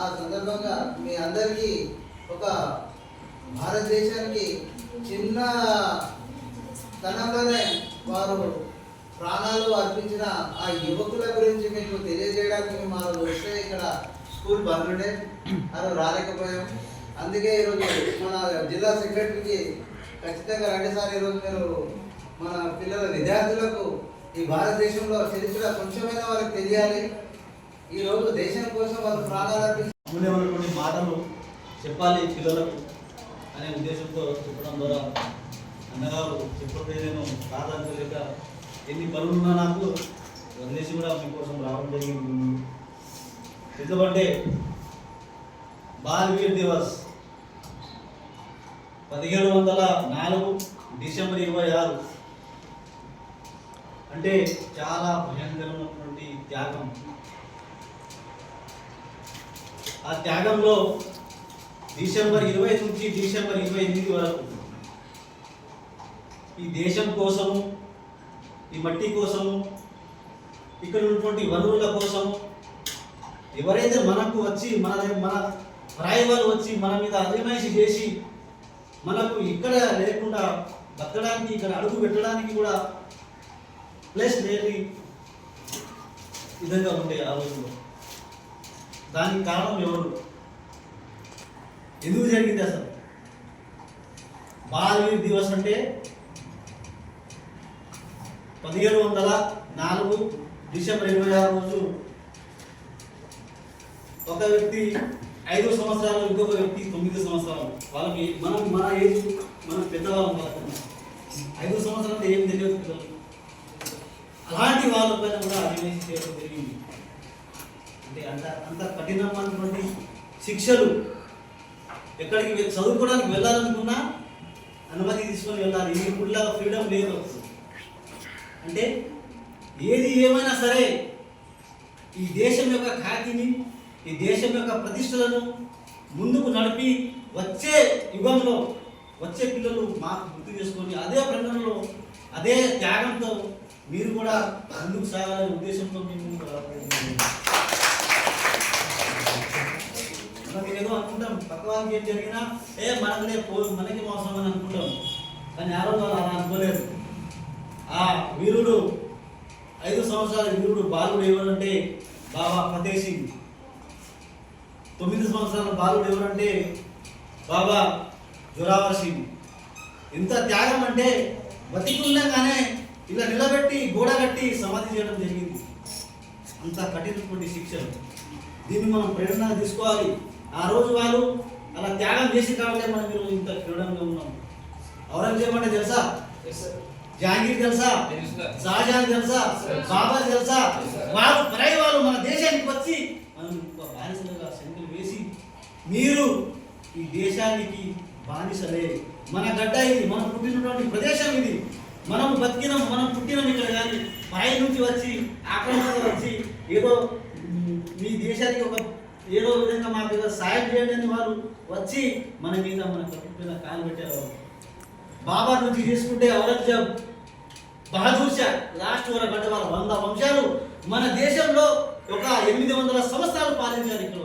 ఆ సందర్భంగా మీ అందరికీ ఒక భారతదేశానికి చిన్న తనంలోనే వారు ప్రాణాలు అర్పించిన ఆ యువకుల గురించి మీకు తెలియజేయడానికి మాకు వస్తే ఇక్కడ స్కూల్ బంద్ ఉండే. రాలేకపోయాం. అందుకే ఈరోజు మన జిల్లా సెక్రటరీకి ఖచ్చితంగా రండి ఈరోజు మీరు మన పిల్లల విద్యార్థులకు ఈ భారతదేశంలో చరిత్ర కొంచెమైనా వాళ్ళకి తెలియాలి. ఈ రోజు దేశం కోసం వాళ్ళు ప్రాణాలు అర్పించి మాటలు చెప్పాలి పిల్లలకు అనే ఉద్దేశంతో చెప్పడం ద్వారా అన్నగారు చెప్పే నేను ప్రాధాన్యత ఎన్ని పనులున్నా నాకు వదిలేసి కూడా మీకోసం రావడం జరిగింది. ఎందుకంటే బాల్వీర్ దివస్ పదిహేడు వందల నాలుగు డిసెంబర్ ఇరవై ఆరు అంటే చాలా భయంకరమైనటువంటి త్యాగం. ఆ త్యాగంలో డిసెంబర్ ఇరవై నుంచి డిసెంబర్ ఇరవై ఎనిమిది వరకు ఈ దేశం కోసము ఈ మట్టి కోసము ఇక్కడ ఉన్నటువంటి వనరుల కోసం ఎవరైతే మనకు వచ్చి మన మన రాయవారు వచ్చి మన మీద అజమాయిషి చేసి మనకు ఇక్కడ లేకుండా బతకడానికి ఇక్కడ అడుగు పెట్టడానికి కూడా ప్లేస్ లేని విధంగా ఉండే ఆ రోజుల్లో. దానికి కారణం ఎవరు? ఎందుకు జరిగింది అసలు? బాలవీర్ దివస్ అంటే పదిహేడు వందల నాలుగు డిసెంబర్ ఇరవై ఆరు రోజు ఒక వ్యక్తి ఐదు సంవత్సరాలు ఇంకొక వ్యక్తి తొమ్మిది సంవత్సరాలు. వాళ్ళకి మనం మన ఏజ్ మనం పెద్దవాళ్ళం వాళ్ళకి ఐదు సంవత్సరాలు ఏం తెలియదు పిల్లలు అలాంటి వాళ్ళపైన కూడా అభివృద్ధి చేయడం జరిగింది. అంటే అంత అంత కఠినమైనటువంటి శిక్షలు ఎక్కడికి చదువుకోవడానికి వెళ్ళాలనుకున్నా అనుమతి తీసుకొని వెళ్ళాలి. ఈ ఇప్పుడులాగా ఫ్రీడమ్ లేదు. అంటే ఏది ఏమైనా సరే ఈ దేశం యొక్క ఖ్యాతిని ఈ దేశం యొక్క ప్రతిష్టలను ముందుకు నడిపి వచ్చే యుగంలో వచ్చే పిల్లలు మాకు గుర్తు చేసుకొని అదే ప్రేరణలో అదే త్యాగంతో మీరు కూడా ముందుకు సాగాలనే ఉద్దేశంతో మేము ఏదో అనుకుంటాం. పక్కవానికి ఏం జరిగినా ఏ మనకునే పో మనకి మోసం అని అనుకుంటాం. కానీ ఆ రోజు అలా అనుకోలేదు. ఆ వీరుడు ఐదు సంవత్సరాల వీరుడు బాలుడు ఎవరంటే బాబా ఫతే సింగ్. తొమ్మిది సంవత్సరాల బాలుడు ఎవరంటే బాబా జొరావర్ సింగ్. ఎంత త్యాగం అంటే బతికుండగానే ఇలా నిలబెట్టి గోడ కట్టి సమాధి చేయడం జరిగింది. అంత కఠినటువంటి శిక్షలు దీన్ని మనం ప్రేరణ తీసుకోవాలి. ఆ రోజు వాళ్ళు అలా త్యాగం చేసి కాబట్టి మనం ఈరోజు ఇంత క్రీడంగా ఉన్నాం. ఔరంగజేబ్ అంటే తెలుసా? జహాంగీర్ తెలుసా? షాజహాన్ తెలుసా? బాబా తెలుసా? వారు పరాయి వాళ్ళు మన దేశానికి వచ్చి మనం బానిసలుగా సంఖ్యలు వేసి మీరు ఈ దేశానికి బానిసలే. మన గడ్డ ఇది మనం పుట్టినటువంటి ప్రదేశం ఇది. మనం బతికినాం మనం పుట్టినాం ఇక్కడ కానీ పై నుంచి వచ్చి ఆక్రమణగా వచ్చి ఏదో మ్, మీ దేశానికి ఒక ఏదో విధంగా మాకు సాయం చేయడానికి వారు వచ్చి మన మీద మన కట్టు మీద కాలు పెట్టారు బాబా నుంచి తీసుకుంటే ఔరంగజేబ్ బహదూర్ షా లాస్ట్ వరకు అంటే వాళ్ళ వంద వంశాలు మన దేశంలో ఒక ఎనిమిది వందల సంవత్సరాలు పాలించారు ఇక్కడ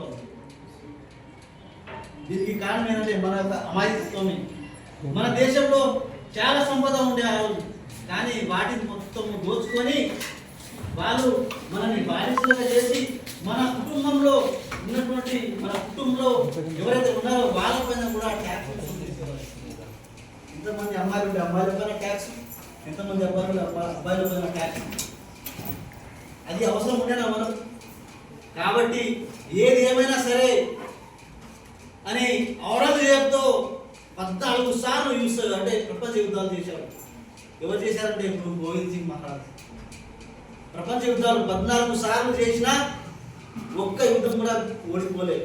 దీనికి కారణం ఏంటంటే మన యొక్క అమాయకత్వమే మన దేశంలో చాలా సంపద ఉండే ఆ రోజు. కానీ వాటిని మొత్తం దోచుకొని వాళ్ళు మనల్ని బాధితులుగా చేసి మన కుటుంబంలో ఉన్నటువంటి మన కుటుంబంలో ఎవరైతే ఉన్నారో వాళ్ళపైన కూడా ట్యాక్స్ ఎంతమంది అమ్మాయిలు ఉంటే అమ్మాయిల పైన ట్యాక్స్ ఎంతమంది అబ్బాయిలు అబ్బాయిల పైన ట్యాక్స్ అది అవసరం ఉండేనా మనం? కాబట్టి ఏది ఏమైనా సరే అని ఔరంగజేబ్తో పద్నాలుగు సార్లు యూస్ అంటే ప్రపంచ యుద్ధాలు చేశారు. ఎవరు చేశారంటే ఇప్పుడు గోవింద్ సింగ్ మహారాజ్. ప్రపంచ యుద్ధాలు పద్నాలుగు సార్లు చేసినా ఒక్క యుద్ధం కూడా ఓడిపోలే.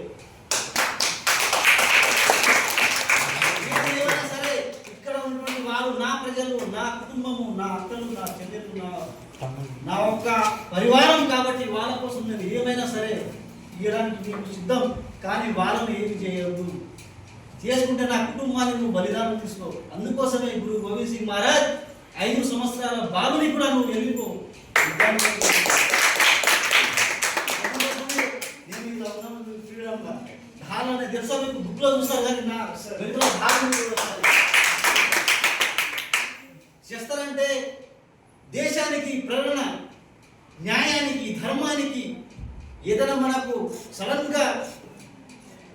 సరే ఇక్కడ ఉన్నటువంటి వారు నా ప్రజలు నా కుటుంబము నా అక్కలు నా చెల్లెలు నా నా ఒక్క పరివారం కాబట్టి వాళ్ళ కోసం నేను ఏమైనా సరే ఇవ్వడానికి నేను సిద్ధం కానీ వాళ్ళని ఏమి చేయవద్దు చేసుకుంటే నా కుటుంబాన్ని నువ్వు బలిదానం తీసుకో. అందుకోసమే ఇప్పుడు గోవింద్ సింగ్ మహారాజ్ ఐదు సంవత్సరాల బాలుని కూడా నువ్వు వెళ్ళిపో అందుకోసమే తెలుసా మీకు? చూస్తారు కానీ నా వెనుకలో భాగం చేస్తారంటే దేశానికి ప్రేరణ న్యాయానికి ధర్మానికి ఏదైనా మనకు సడన్గా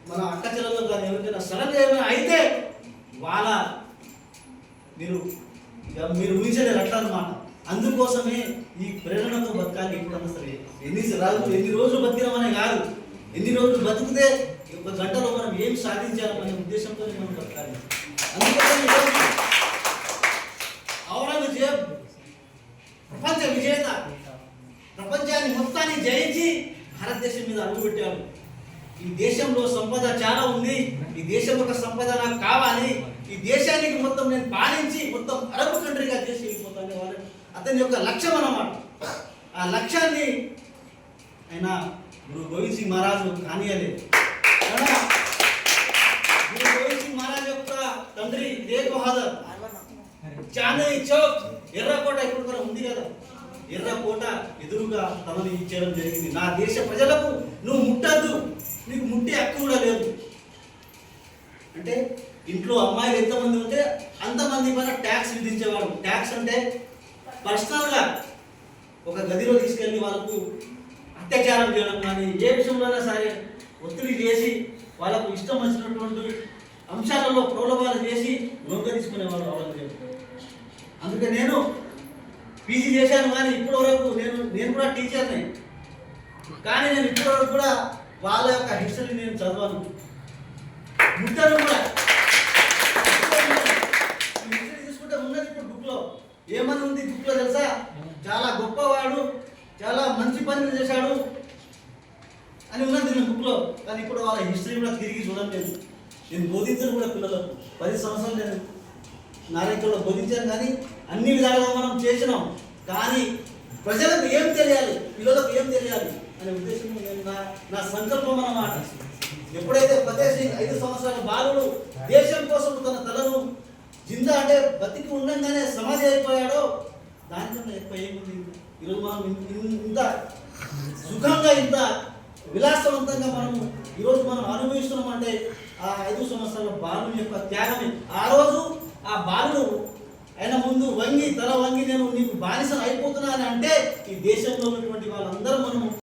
మన అక్క చెల్లెల్లో కానీ ఎవరికైనా సడన్గా ఏమైనా అయితే వాళ్ళ మీరు మీరు ఊహించలేరు అట్లా అనమాట అందుకోసమే ఈ ప్రేరణతో బతకాలి ఎప్పుడన్నా సరే. ఎన్ని రాజులు ఎన్ని రోజులు బతికినామనే కాదు. ఎన్ని రోజులు బతికితే ఒక గంటలో మనం ఏం సాధించాలనే ఉద్దేశంతో మనం బతకాలి. అందుకోసం ఔరంగజేబ్ ప్రపంచ విజేత ప్రపంచాన్ని మొత్తాన్ని జయించి భారతదేశం మీద అడుగుపెట్టాడు ఈ దేశంలో సంపద చాలా ఉంది. ఈ దేశం యొక్క సంపద నాకు కావాలి. ఈ దేశానికి మొత్తం నేను పాలించి మొత్తం అరబ్ కంట్రీగా చేసి వెళ్ళిపోతాను అతని యొక్క లక్ష్యం అన్నమాట. ఆ లక్ష్యాన్ని ఆయన గురు గోవింద్ సింగ్ మహారాజు కానియలేదు కదా? గురు గోవింద్ సింగ్ మహారాజ్ యొక్క తండ్రి తేగ్ బహాదర్ చాందనీ చౌక్ ఎర్రకోట ఇప్పుడు కూడా ఉంది కదా. ఎర్రకోట ఎదురుగా తమని ఇచ్చేయడం జరిగింది. నా దేశ ప్రజలకు నువ్వు ముట్టద్దు. నీకు ముట్టే హక్కు కూడా లేదు. అంటే ఇంట్లో అమ్మాయిలు ఎంతమంది ఉంటే అంతమంది పైన ట్యాక్స్ విధించేవాడు. ట్యాక్స్ అంటే పర్సనల్గా ఒక గదిలో తీసుకెళ్ళి వాళ్ళకు అత్యాచారం చేయడం కానీ ఏ విషయంలోనే సరే ఒత్తిడి చేసి వాళ్ళకు ఇష్టం వచ్చినటువంటి అంశాలలో ప్రలోభాలు చేసి లొంగ వాళ్ళు ఔరంగజేబు అందుకే నేను పీజీ చేశాను కానీ ఇప్పటి వరకు నేను నేను కూడా టీచర్ని. కానీ నేను ఇప్పటి వరకు కూడా వాళ్ళ యొక్క హిస్టరీ నేను చదవను. ముట్టను కూడా. హిస్టరీ తీసుకుంటే ఉన్నది ఇప్పుడు బుక్లో. ఏమని ఉంది బుక్లో తెలుసా? చాలా గొప్పవాడు చాలా మంచి పనులు చేశాడు అని ఉన్నది నేను బుక్లో కానీ ఇప్పుడు వాళ్ళ హిస్టరీ కూడా తిరిగి చూడలేదు నేను బోధించను కూడా పిల్లలకు. పది సంవత్సరాలు నేను నారాయణలో బోధించాను కానీ అన్ని విధాలుగా మనం చేసినాం. కానీ ప్రజలకు ఏం తెలియాలి? పిల్లలకు ఏం తెలియాలి? అనే ఉద్దేశం నేను నా నా సంకల్పం అన్నమాట. ఎప్పుడైతే ప్రదేశ్ ఐదు సంవత్సరాల బాలుడు దేశం కోసం తన తలను జిందా అంటే బతికి ఉండంగానే సమాధి అయిపోయాడో దానికన్నా ఎక్కువ ఏముంది? ఈరోజు మనం ఇంత సుఖంగా ఇంత విలాసవంతంగా మనము ఈరోజు మనం అనుభవిస్తున్నాం అంటే ఆ ఐదు సంవత్సరాల బాలు యొక్క త్యాగమే. ఆ రోజు ఆ బాలుడు ఆయన ముందు వంగి తల వంగి నేను నీకు బానిసను అయిపోతున్నాను అంటే ఈ దేశంలో ఉన్నటువంటి వాళ్ళందరూ మనము